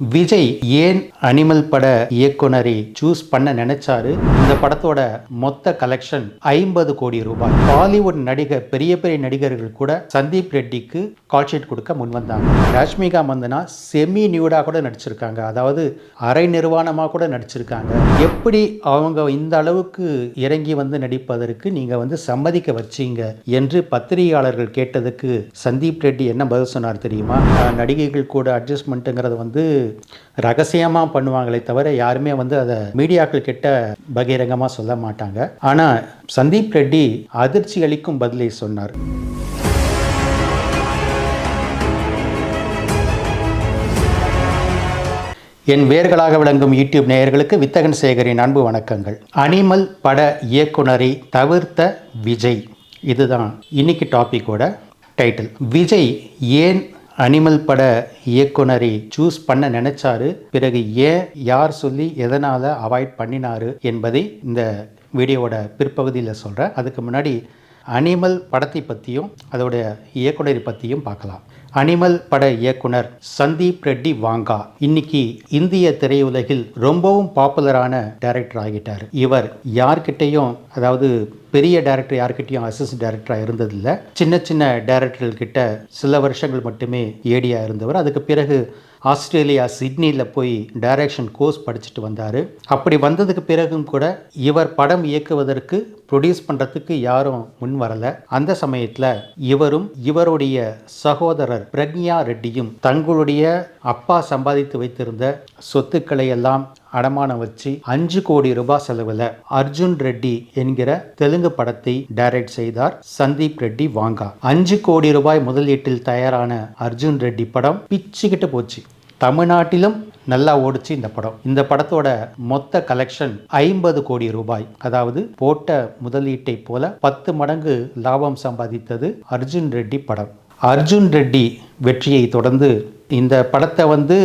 விஜய் ஏன் அனிமல் பட இயக்குனரை சூஸ் பண்ண நினைச்சாரு? இந்த படத்தோட மொத்த கலெக்ஷன் ஐம்பது கோடி ரூபாய். பாலிவுட் நடிகர் பெரிய பெரிய நடிகர்கள் கூட சந்தீப் ரெட்டிக்கு கால்ஷீட் கொடுக்க முன் வந்தாங்க. ராஷ்மிகா மந்தனா செமி நியூடா கூட நடிச்சிருக்காங்க. அதாவது அரை நிர்வாணமாக கூட நடிச்சிருக்காங்க. எப்படி அவங்க இந்த அளவுக்கு இறங்கி வந்து நடிப்பதற்கு நீங்க வந்து சம்மதிக்க வச்சீங்க என்று பத்திரிகையாளர்கள் கேட்டதுக்கு சந்தீப் ரெட்டி என்ன பதில் சொன்னார் தெரியுமா? நடிகைகள் கூட அட்ஜஸ்ட்மெண்ட்டுங்கிறது வந்து ரகசியமாக பண்ணுவாங்களே தவிர யாருமே வந்து அதை மீடியாக்கள் கிட்ட பகிரங்கமாக சொல்ல மாட்டாங்க. ஆனால் சந்தீப் ரெட்டி அதிர்ச்சி அளிக்கும் பதிலை சொன்னார். என் வேர்களாக விளங்கும் யூடியூப் நேயர்களுக்கு வித்தகன் சேகரின் அன்பு வணக்கங்கள். அனிமல் பட இயக்குனரை தவிர்த்த விஜய். இதுதான் இன்னைக்கு டாப்பிக்கோட டைட்டில் விஜய் ஏன் அனிமல் பட இயக்குனரை சூஸ் பண்ண நினைச்சாரு. பிறகு ஏன் யார் சொல்லி எதனால் அவாய்ட் பண்ணினாரு என்பதை இந்த வீடியோவோட பிற்பகுதியில் சொல்கிறேன் அதுக்கு முன்னாடி அனிமல் படத்தை பற்றியும் அதோடைய இயக்குனரை பற்றியும் பார்க்கலாம். அனிமல் பட இயக்குனர் சந்தீப் ரெட்டி வாங்கா இன்னைக்கு இந்திய திரையுலகில் ரொம்பவும் பாப்புலரான டைரக்டர் ஆகிட்டார். இவர் யார்கிட்டையும் அதாவது பெரிய டைரக்டர் யார்கிட்டையும் அசிஸ்டன்ட் டைரக்டராக இருந்ததில்லை. சின்ன சின்ன டைரக்டர்கள் சில வருஷங்கள் மட்டுமே ஏடியாக இருந்தவர். அதுக்கு பிறகு ஆஸ்திரேலியா சிட்னியில் போய் டைரக்ஷன் கோர்ஸ் படிச்சுட்டு வந்தார். அப்படி வந்ததுக்கு பிறகும் கூட இவர் படம் இயக்குவதற்கு ப்ரொடியூஸ் பண்ணுறதுக்கு யாரும் முன் வரலை. அந்த சமயத்தில் இவரும் இவருடைய சகோதரர் பிரக்ஞா ரெட்டியும் தங்களுடைய அப்பா சம்பாதித்து வைத்திருந்த சொத்துக்களை எல்லாம் அடமானம் வச்சு அஞ்சு கோடி ரூபாய் செலவில் அர்ஜுன் ரெட்டி என்கிற தெலுங்கு படத்தை டைரக்ட் செய்தார் சந்தீப் ரெட்டி வாங்கா. அஞ்சு கோடி ரூபாய் முதலீட்டில் தயாரான அர்ஜுன் ரெட்டி படம் பிச்சுக்கிட்டு போச்சு. தமிழ்நாட்டிலும் நல்லா ஓடிச்சு இந்த படம். இந்த படத்தோட மொத்த கலெக்ஷன் ஐம்பது கோடி ரூபாய். அதாவது போட்ட முதலீட்டை போல பத்து மடங்கு லாபம் சம்பாதித்தது அர்ஜுன் ரெட்டி படம். அர்ஜுன் ரெட்டி வெற்றியை தொடர்ந்து இந்த படத்தை வந்து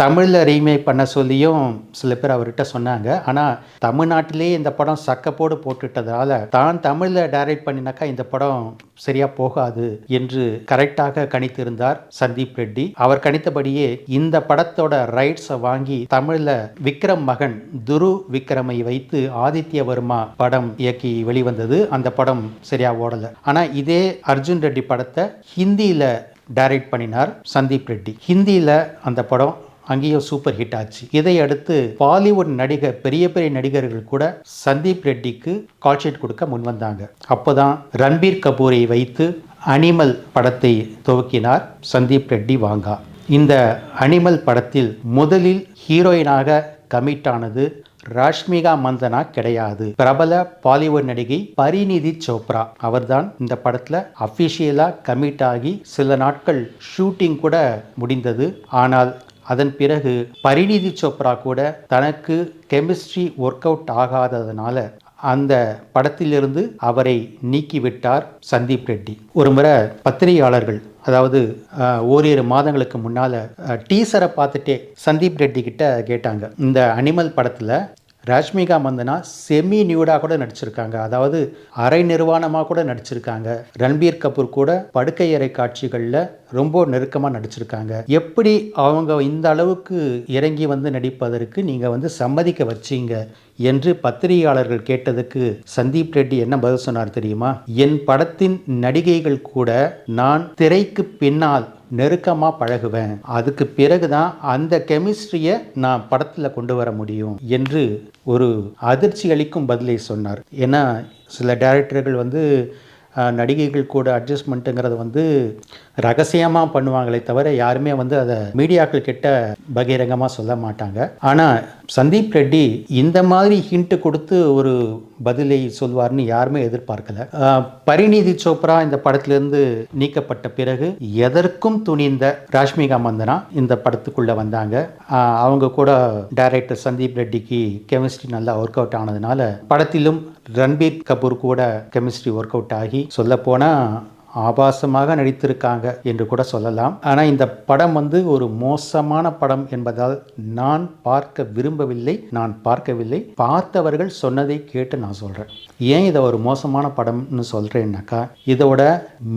தமிழில் ரீமேக் பண்ண சொல்லியும் சில பேர் அவர்கிட்ட சொன்னாங்க. ஆனால் தமிழ்நாட்டிலேயே இந்த படம் சக்கப்போடு போட்டுட்டதால தான் தமிழில் டைரக்ட் பண்ணினாக்கா இந்த படம் சரியாக போகாது என்று கரெக்டாக கணித்திருந்தார் சந்தீப் ரெட்டி. அவர் கணித்தபடியே இந்த படத்தோட ரைட்ஸை வாங்கி தமிழில் விக்ரம் மகன் துரு விக்ரமை வைத்து ஆதித்யவர்மா படம் இயக்கி வெளிவந்தது. அந்த படம் சரியாக ஓடலை. ஆனால் இதே அர்ஜுன் ரெட்டி படத்தை ஹிந்தியில் டைரக்ட் பண்ணினார் சந்தீப் ரெட்டி. ஹிந்தியில் அந்த படம் அங்கேயும் சூப்பர் ஹிட் ஆச்சு. இதை அடுத்து பாலிவுட் நடிகர் பெரிய பெரிய நடிகர்கள் கூட சந்தீப் ரெட்டிக்கு கால்ஷீட் கொடுக்க முன் வந்தாங்க. அப்போதான் ரன்பீர் கபூரை வைத்து அனிமல் படத்தை துவக்கினார் சந்தீப் ரெட்டி வாங்கா. இந்த அனிமல் படத்தில் முதலில் ஹீரோயினாக கமிட் ஆனது ராஷ்மிகா மந்தனா கிடையாது. பிரபல பாலிவுட் நடிகை பரிநிதி சோப்ரா. அவர்தான் இந்த படத்துல அபிஷியலா கமிட் ஆகி சில நாட்கள் ஷூட்டிங் கூட முடிந்தது. ஆனால் அதன் பிறகு பரிணிதி சோப்ரா கூட தனக்கு கெமிஸ்ட்ரி ஒர்க் அவுட் ஆகாததுனால அந்த படத்திலிருந்து அவரை நீக்கிவிட்டார் சந்தீப் ரெட்டி. ஒரு முறை பத்திரிகையாளர்கள் அதாவது ஓரிரு மாதங்களுக்கு முன்னால் டீசரை பார்த்துட்டே சந்தீப் ரெட்டி கிட்ட கேட்டாங்க. இந்த அனிமல் படத்தில் ராஷ்மிகா மந்தனா செமி நியூடாக கூட நடிச்சிருக்காங்க. அதாவது அரை நிர்வாணமாக கூட நடிச்சிருக்காங்க. ரன்பீர் கபூர் கூட படுக்கை அறை காட்சிகளில் ரொம்ப நெருக்கமாக நடிச்சிருக்காங்க. எப்படி அவங்க இந்த அளவுக்கு இறங்கி வந்து நடிப்பதற்கு நீங்கள் வந்து சம்மதிக்க வச்சீங்க என்று பத்திரிகையாளர்கள் கேட்டதுக்கு சந்தீப் ரெட்டி என்ன பதில் சொன்னார் தெரியுமா? என் படத்தின் நடிகைகள் கூட நான் திரைக்கு பின்னால் நெருக்கமாக பழகுவேன். அதுக்கு பிறகுதான் அந்த கெமிஸ்ட்ரியை நான் படத்தில் கொண்டு வர முடியும் என்று ஒரு அதிர்ச்சி அளிக்கும் பதிலை சொன்னார். ஏன்னா சில டைரக்டர்கள் வந்து நடிகைகள் கூட அட்ஜஸ்ட்மெண்ட்டுங்கிறது வந்து ரகசியமாக பண்ணுவாங்களே தவிர யாருமே வந்து அதை மீடியாக்கள் கிட்ட பகிரங்கமாக சொல்ல மாட்டாங்க. ஆனால் சந்தீப் ரெட்டி இந்த மாதிரி ஹிண்ட் கொடுத்து ஒரு பதிலை சொல்வார்னு யாருமே எதிர்பார்க்கல. பரிநீதி சோப்ரா இந்த படத்திலிருந்து நீக்கப்பட்ட பிறகு எதற்கும் துணிந்த ராஷ்மிகா மந்தனா இந்த படத்துக்குள்ள வந்தாங்க. அவங்க கூட டைரக்டர் சந்தீப் ரெட்டிக்கு கெமிஸ்ட்ரி நல்லா ஒர்க் அவுட் ஆனதுனால படத்திலும் ரன்பீர் கபூர் கூட கெமிஸ்ட்ரி ஒர்க் அவுட் ஆகி சொல்லப்போனால் ஆபாசமாக நடித்திருக்காங்க என்று கூட சொல்லலாம். ஆனால் இந்த படம் வந்து ஒரு மோசமான படம் என்பதால் நான் பார்க்க விரும்பவில்லை நான் பார்க்கவில்லை. பார்த்தவர்கள் சொன்னதை கேட்டு நான் சொல்கிறேன் ஏன் இதை ஒரு மோசமான படம்னு சொல்கிறேன்னாக்கா இதோட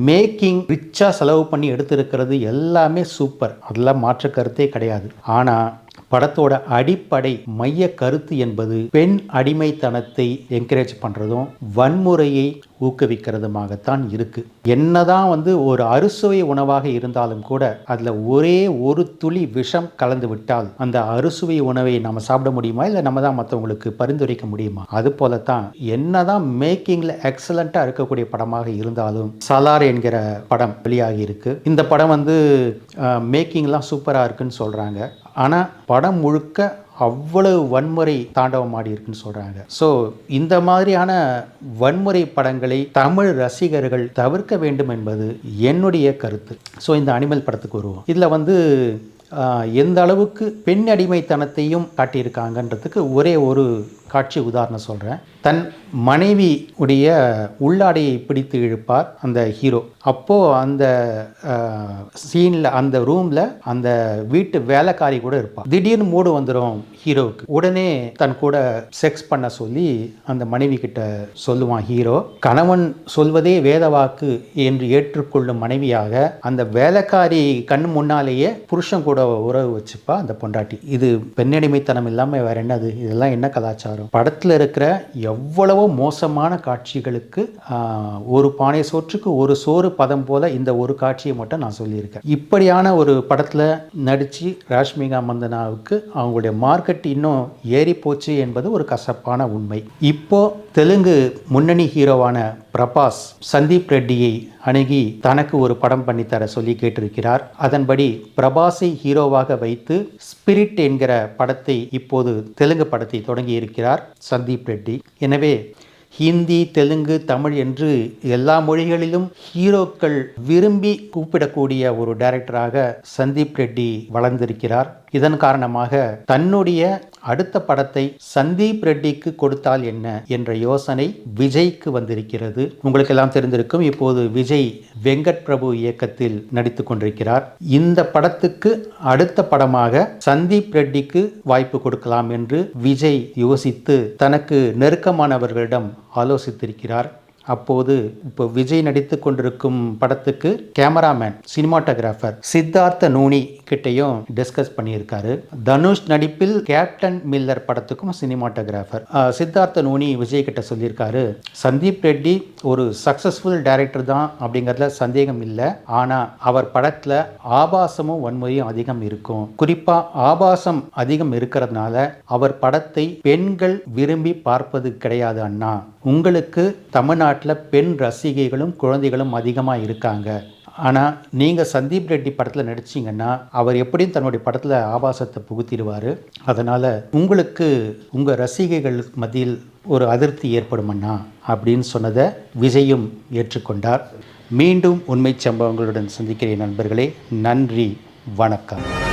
மேக்கிங் ரிச்சாக செலவு பண்ணி எடுத்திருக்கிறது எல்லாமே சூப்பர். அதெல்லாம் மாற்று கருத்தே கிடையாது. ஆனால் படத்தோட அடிப்படை மைய கருத்து என்பது பெண் அடிமைத்தனத்தை என்கரேஜ் பண்ணுறதும் வன்முறையை ஊக்குவிக்கிறதுமாகத்தான் இருக்கு. என்னதான் வந்து ஒரு அறுசுவை உணவாக இருந்தாலும் கூட அதில் ஒரே ஒரு துளி விஷம் கலந்து விட்டால் அந்த அறுசுவை உணவை நம்ம சாப்பிட முடியுமா? இல்லை நம்ம தான் மற்றவங்களுக்கு பரிந்துரைக்க முடியுமா? அது போலத்தான் என்னதான் மேக்கிங்கில் எக்ஸலண்ட்டாக இருக்கக்கூடிய படமாக இருந்தாலும் சலார் என்கிற படம் வெளியாகி இருக்கு. இந்த படம் வந்து மேக்கிங்லாம் சூப்பராக இருக்குன்னு சொல்கிறாங்க ஆனால் படம் முழுக்க அவ்வளவு வன்முறை தாண்டவம் ஆடி இருக்குன்னு சொல்கிறாங்க ஸோ இந்த மாதிரியான வன்முறை படங்களை தமிழ் ரசிகர்கள் தவிர்க்க வேண்டும் என்பது என்னுடைய கருத்து. ஸோ இந்த அனிமல் படத்துக்கு வருவோம். இதில் வந்து எந்த அளவுக்கு பெண் அடிமைத்தனத்தையும் காட்டியிருக்காங்கன்றதுக்கு ஒரே ஒரு காட்சி உதாரணம் சொல்கிறேன் தன் மனைவி உடைய உள்ளாடையை பிடித்து இழுப்பார் அந்த ஹீரோ. அப்போது அந்த சீனில் அந்த ரூமில் அந்த வீட்டு வேலைக்காரி கூட இருப்பாள் திடீர்னு மூடு வந்துடும் ஹீரோவுக்கு. உடனே தன் கூட செக்ஸ் பண்ண சொல்லி அந்த மனைவி கிட்ட சொல்லுவான் ஹீரோ கணவன் சொல்வதே வேதவாக்கு என்று ஏற்றுக்கொள்ளும் மனைவியாக அந்த வேலைக்காரி கண் முன்னாலேயே புருஷன் கூட உறவு வச்சுப்பா அந்த பொண்டாட்டி. இது பெண்ணடிமைத்தனம் இல்லாமல் வேற என்னது? இதெல்லாம் என்ன கலாச்சாரம்? படத்தில் இருக்கிற எவ்வளவோ மோசமான காட்சிகளுக்கு ஒரு பானை சோற்றுக்கு ஒரு சோறு பதம் போல இந்த ஒரு காட்சியை மட்டும் நான் சொல்லியிருக்கேன். இப்படியான ஒரு படத்தில் நடித்து ராஷ்மிகா மந்தனாவுக்கு அவங்களுடைய மார்க்கெட் இன்னும் ஏறி போச்சு என்பது ஒரு கசப்பான உண்மை. இப்போ தெலுங்கு முன்னணி ஹீரோவான பிரபாஸ் சந்தீப் ரெட்டியை அணுகி தனக்கு ஒரு படம் பண்ணித்தர சொல்லி கேட்டிருக்கிறார். அதன்படி பிரபாஸை ஹீரோவாக வைத்து ஸ்பிரிட் என்கிற படத்தை இப்போது தெலுங்கு படத்தை தொடங்கி இருக்கிறார் சந்தீப் ரெட்டி. எனவே ஹிந்தி தெலுங்கு தமிழ் என்று எல்லா மொழிகளிலும் ஹீரோக்கள் விரும்பி கூப்பிடக்கூடிய ஒரு டைரக்டராக சந்தீப் ரெட்டி வளர்ந்திருக்கிறார். இதன் காரணமாக தன்னுடைய அடுத்த படத்தை சந்தீப் ரெட்டிக்கு கொடுத்தால் என்ன என்ற யோசனை விஜய்க்கு வந்திருக்கிறது. உங்களுக்கு எல்லாம் தெரிந்திருக்கும் இப்போது விஜய் வெங்கட் பிரபு இயக்கத்தில் நடித்து கொண்டிருக்கிறார். இந்த படத்துக்கு அடுத்த படமாக சந்தீப் ரெட்டிக்கு வாய்ப்பு கொடுக்கலாம் என்று விஜய் யோசித்து தனக்கு நெருக்கமானவர்களிடம் ஆலோசித்திருக்கிறார். அப்போது இப்போ விஜய் நடித்து கொண்டிருக்கும் படத்துக்கு கேமராமேன் சினிமாட்டோகிராஃபர் சித்தார்த்த நூனி கிட்டையும் டிஸ்கஸ் பண்ணியிருக்காரு. தனுஷ் நடிப்பில் கேப்டன் மில்லர் படத்துக்கும் சினிமாட்டோகிராஃபர். சித்தார்த்த நூனி விஜய் கிட்ட சொல்லியிருக்காரு சந்தீப் ரெட்டி ஒரு சக்சஸ்ஃபுல் டைரக்டர் தான் அப்படிங்கிறதுல சந்தேகம் இல்லை. ஆனால் அவர் படத்தில் ஆபாசமும் வன்முறையும் அதிகம் இருக்கும். குறிப்பாக ஆபாசம் அதிகம் இருக்கிறதுனால அவர் படத்தை பெண்கள் விரும்பி பார்ப்பது கிடையாது அண்ணா. உங்களுக்கு தமிழ்நாட்டு தமிழ்நாட்டில் பெண் ரசிகைகளும் குழந்தைகளும் அதிகமாக இருக்காங்க. ஆனால் நீங்கள் சந்தீப் ரெட்டி படத்தில் நடிச்சீங்கன்னா அவர் எப்படியும் தன்னுடைய படத்தில் ஆபாசத்தை புகுத்திடுவார். அதனால் உங்களுக்கு உங்கள் ரசிகைகள் மத்தியில் ஒரு அதிருப்தி ஏற்படுமண்ணா? அப்படின்னு சொன்னதை விஜயும் ஏற்றுக்கொண்டார். மீண்டும் உண்மை சம்பவங்களுடன் சந்திக்கிறேன் நண்பர்களே. நன்றி. வணக்கம்.